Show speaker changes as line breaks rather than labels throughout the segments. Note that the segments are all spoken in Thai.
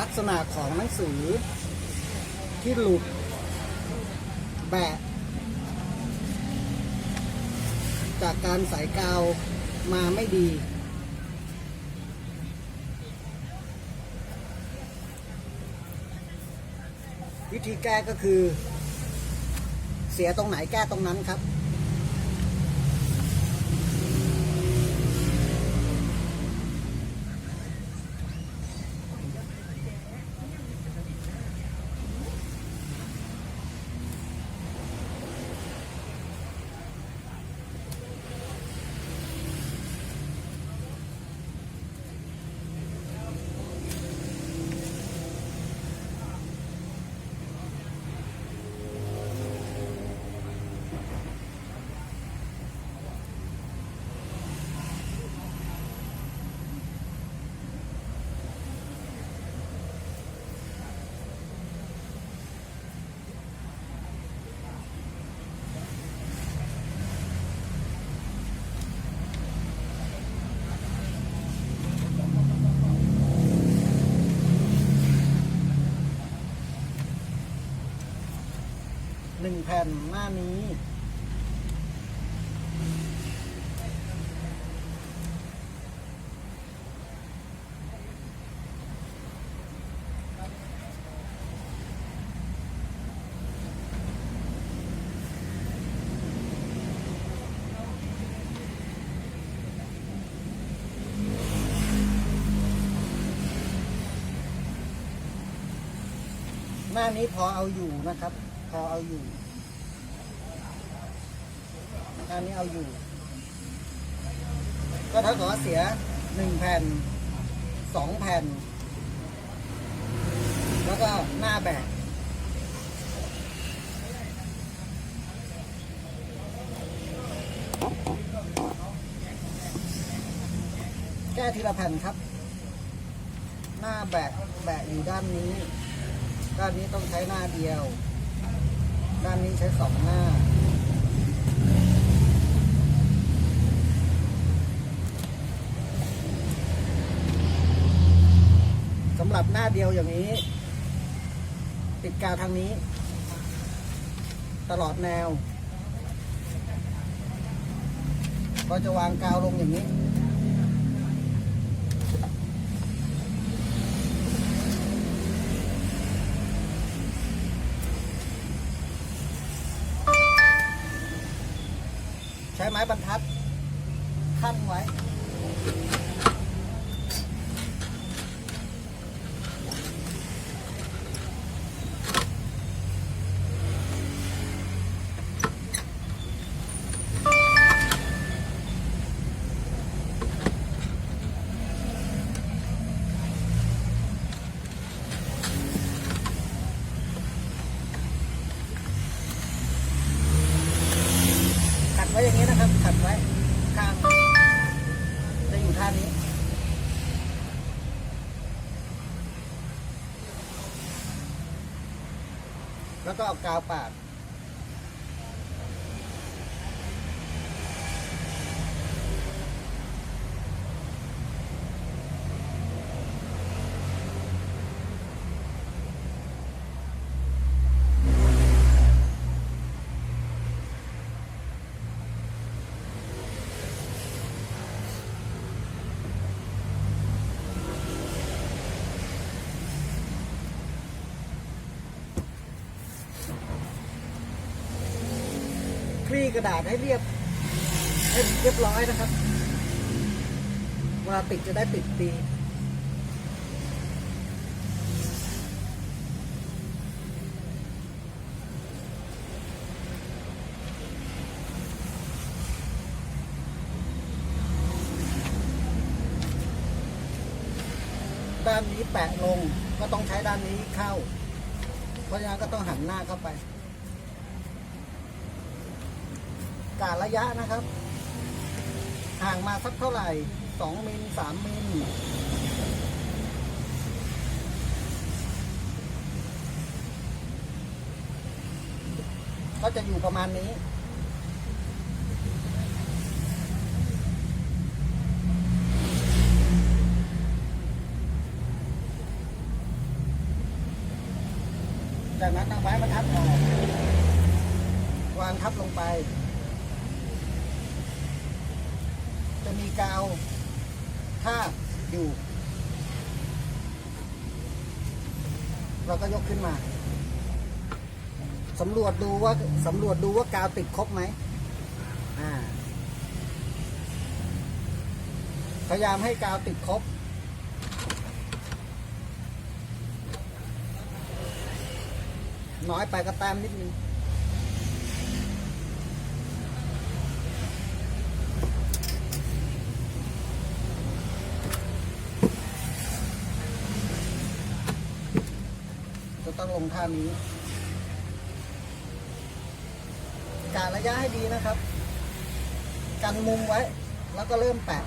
ลักษณะของหนังสือที่หลุดแบะจากการใส่กาวมาไม่ดี วิธีแก้ก็คือ เสียตรงไหนแก้ตรงนั้นครับ ห นึ่งแผ่นหน้านี้หน้านี้พอเอาอยู่นะครับ พอเอาอยู่ หน้านี้เอาอยู่ ก็เท่ากับว่าเสียหนึ่งแผ่นสองแผ่น แล้วก็หน้าแบกแก้ทีละแผ่นครับ หน้าแบกแบกอยู่ด้านนี้ ด้านนี้ต้องใช้หน้าเดียว ด้านนี้ใช้สองหน้า หรับหน้าเดียวอย่างนี้ ติดกาวทางนี้ ตลอดแนว ก็จะวางกาวลงอย่างนี้ แล้วก็เอากาวปาดี่กระดาษให้เรียบให้เรียบร้อยนะครับเวลาติดจะได้ติดดีด้านนี้แปะลงก็ต้องใช้ด้านนี้เข้า เพราะฉะนั้นก็ต้องหันหน้าเข้าไป การะยะนะครับ ห่างมาสักเท่าไหร่สองมิลสามมิลก็จะอยู่ประมาณนี้ จากนั้นเอาไม้บรรทัดออก วางทับลงไป จะมีกาวทาบอยู่ เราก็ยกขึ้นมาสำรวจดูว่าสำรวจดูว่ากาวติดครบไหมอ่าพยายามให้กาวติดครบ น้อยไปก็แต้มนิดนึง จะต้องลง ท่านี้การระยะให้ดีนะครับ กันมุมไว้ แล้วก็เริ่มแปะ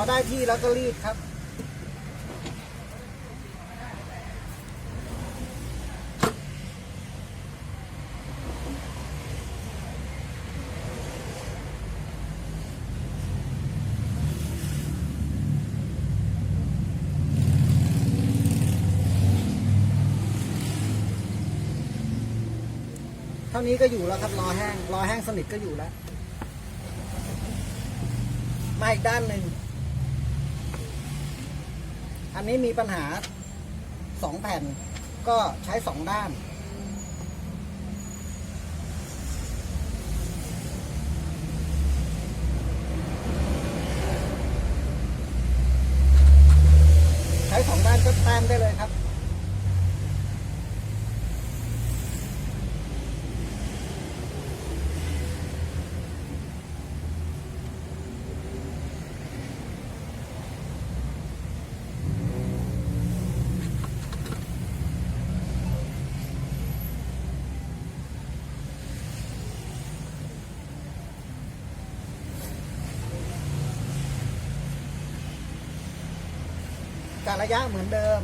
พอได้ที่แล้วก็รีดครับ เท่านี้ก็อยู่แล้วครับรอแห้งรอแห้งสนิทก็อยู่แล้วมาอีกด้านหนึ่ง อันนี้มีปัญหาสองแผ่นก็ใช้สองด้าน ใช้สองด้านก็แต้มได้เลยครับ การระยะเหมือนเดิม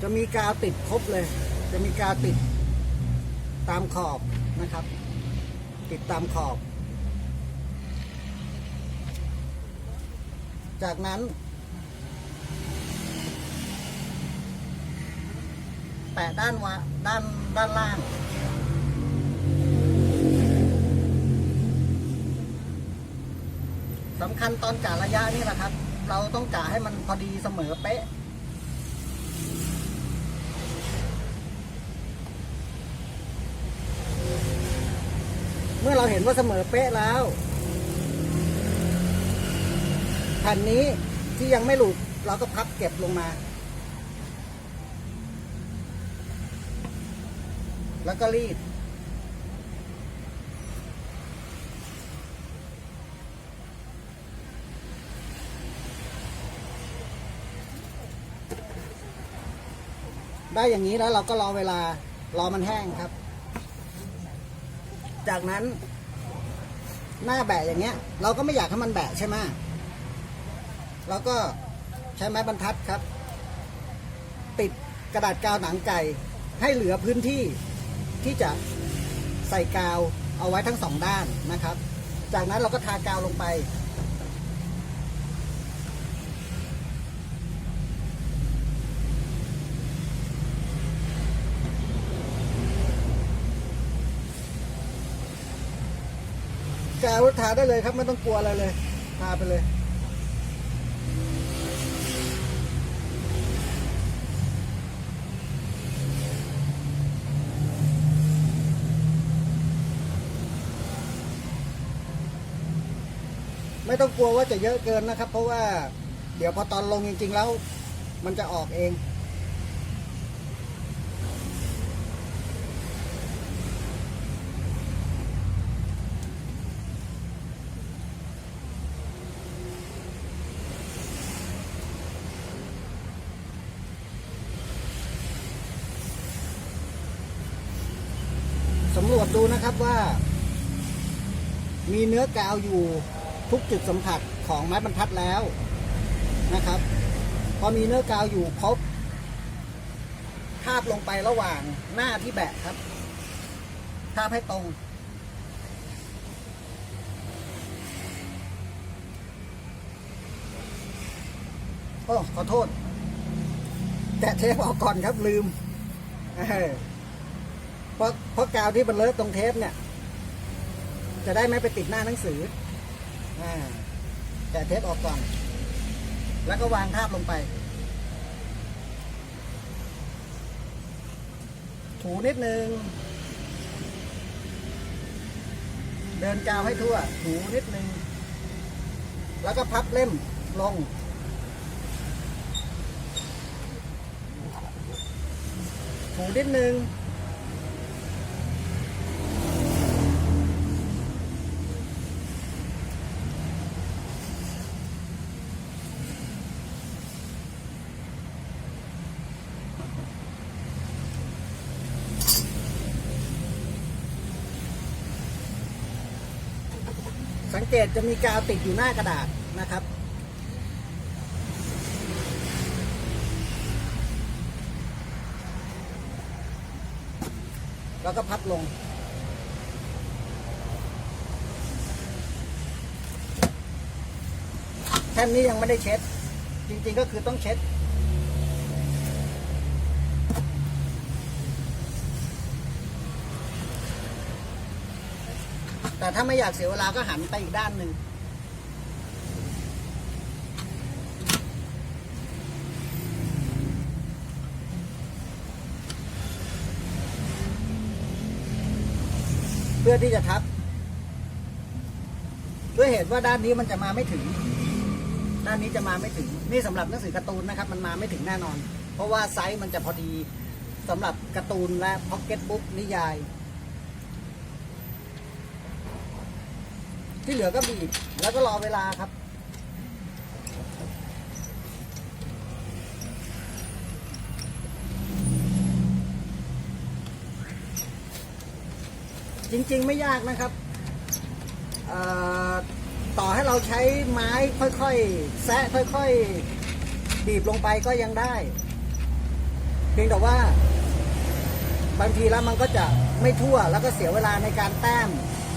จะมีกาวติดครบเลย จะมีกาวติดตามขอบนะครับ ติดตามขอบ จากนั้น แปะด้านวะด้านด้านล่าง สำคัญตอนกะระยะนี่แหละครับ เราต้องกะให้มันพอดีเสมอเป๊ะเมื่อเราเห็นว่าเสมอเป๊ะแล้ว แผ่นนี้ที่ยังไม่หลุดเราก็พับเก็บลงมา แล้วก็รีด ได้อย่างนี้แล้วเราก็รอเวลารอมันแห้งครับ จากนั้นหน้าแบะอย่างเงี้ย เราก็ไม่อยากให้มันแบะใช่ไหม แล้วก็ใช้ไม้บรรทัดครับ ติดกระดาษกาวหนังไก่ ให้เหลือพื้นที่ที่จะใส่กาวเอาไว้ทั้งสองด้านนะครับ จากนั้นเราก็ทากาวลงไป กาวทาได้เลยครับไม่ต้องกลัวอะไรเลย ทาไปเลย ไม่ต้องกลัวว่าจะเยอะเกินนะครับ เพราะว่าเดี๋ยวพอตอนลงจริง ๆ แล้ว มันจะออกเอง สำรวจดูนะครับว่า มีเนื้อกาวอยู่ ทุกจุดสัมผัสของไม้บรรทัดแล้วนะครับ พอมีเนื้อกาวอยู่ครบทาบลงไประหว่างหน้าที่แบะครับทาบให้ตรงโอ้ขอโทษ แตะเทปออกก่อนครับลืมเเพราะเพราะกาวที่มันเลอะตรงเทปเนี่ย จะได้ไม่ไปติดหน้าหนังสือ อ่าแตะเทปออกก่อน แล้วก็วางทาบลงไป ถูนิดนึง เดินกาวให้ทั่ว ถูนิดนึง แล้วก็พับเล่มลง ถูนิดนึง เกตจะมีกาวติดอยู่หน้ากระดาษนะครับ แล้วก็พับลง แท่นนี้ยังไม่ได้เช็ด จริงๆก็คือต้องเช็ด แต่ถ้าไม่อยากเสียเวลาก็หันไปอีกด้านหนึ่งเพื่อที่จะทับด้วยเหตุว่าด้านนี้มันจะมาไม่ถึง ด้านนี้จะมาไม่ถึง นี่สำหรับหนังสือการ์ตูนนะครับ มันมาไม่ถึงแน่นอน เพราะว่าไซส์มันจะพอดีสำหรับการ์ตูนและพ็อกเก็ตบุ๊กนิยาย ที่เหลือก็บีบแล้วก็รอเวลาครับ จริงๆไม่ยากนะครับต่อให้เราใช้ไม้ค่อยๆ แซะค่อยๆ บีบลงไปก็ยังได้ เพียงแต่ว่า บางทีแล้วมันก็จะไม่ทั่วแล้วก็เสียเวลาในการแต้ม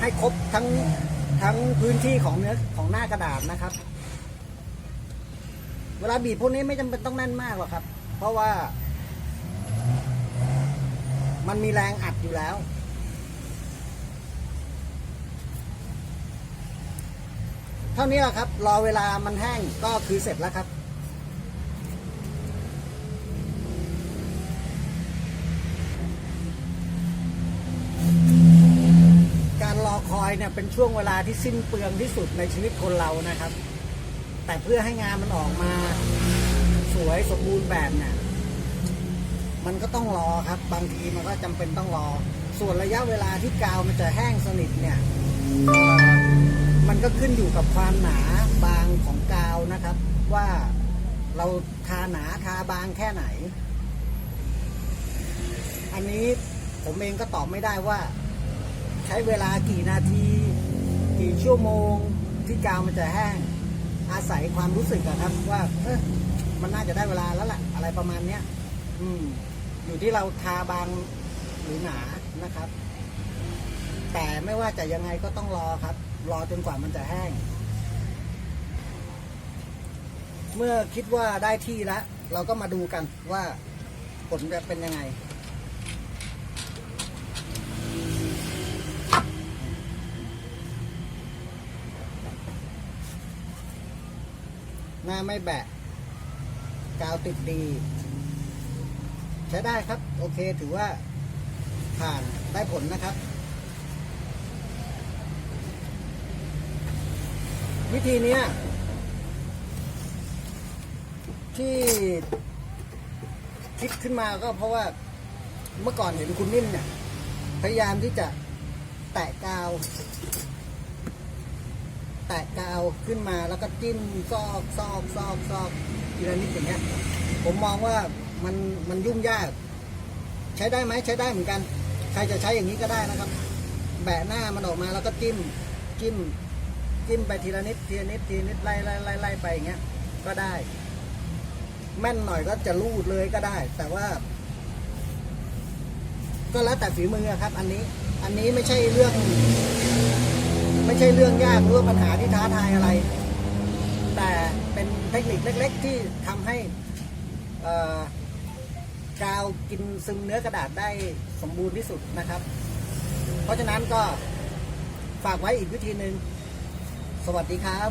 ให้ครบทั้ง ทั้งพื้นที่ของเนื้อของหน้ากระดาษนะครับ เวลาบีบพวกนี้ไม่จำเป็นต้องแน่นมากหรอกครับ เพราะว่า มันมีแรงอัดอยู่แล้วเท่านี้แหละครับ รอเวลามันแห้งก็คือเสร็จแล้วครับ คอยเนี่ยเป็นช่วงเวลาที่สิ้นเปลืองที่สุดในชีวิตคนเรานะครับ แต่เพื่อให้งานมันออกมาสวยสมบูรณ์แบบเนี่ยมันก็ต้องรอครับ บางทีมันก็จำเป็นต้องรอ ส่วนระยะเวลาที่กาวมันจะแห้งสนิทเนี่ยมันก็ขึ้นอยู่กับความหนาบางของกาวนะครับ ว่าเราทาหนาทาบางแค่ไหน อันนี้ผมเองก็ตอบไม่ได้ว่า ใช้เวลากี่นาที กี่ชั่วโมงที่กาวมันจะแห้ง อาศัยความรู้สึกอะครับ ว่าเอ๊ะมันน่าจะได้เวลาแล้วแหละอะไรประมาณเนี้ยอืม อยู่ที่เราทาบางหรือหนานะครับ แต่ไม่ว่าจะยังไงก็ต้องรอครับ รอจนกว่ามันจะแห้ง เมื่อคิดว่าได้ที่แล้วเราก็มาดูกันว่าผลจะเป็นยังไง หน้าไม่แบะ กาวติดดี ใช้ได้ครับ โอเคถือว่าผ่านได้ผลนะครับ วิธีนี้ที่คิดขึ้นมาก็เพราะว่าเมื่อก่อนเห็นคุณนิ่มเนี่ย พยายามที่จะแตะกาว แตะกาวขึ้นมาแล้วก็จิ้มซอกซอกซอกซอกทีละนิดอย่างเงี้ย ผมมองว่ามันมันยุ่งยาก ใช้ได้ไหมใช้ได้เหมือนกัน ใครจะใช้อย่างนี้ก็ได้นะครับ แบะหน้ามันออกมาแล้วก็จิ้มจิ้มจิ้มไปทีละนิดทีละนิดทีละนิดไล่ไล่ไล่ไล่ไปอย่างเงี้ย ก็ได้ แม่นหน่อยก็จะรูดเลยก็ได้ แต่ว่า ก็แล้วแต่ฝีมือครับ อันนี้ อันนี้ไม่ใช่เรื่อง ไม่ใช่เรื่องยากหรือปัญหาที่ท้าทายอะไร แต่เป็นเทคนิคเล็ก ๆ ที่ทำให้กาวกินซึมเนื้อกระดาษได้สมบูรณ์ที่สุดนะครับ เพราะฉะนั้นก็ฝากไว้อีกวิธีหนึ่งสวัสดีครับ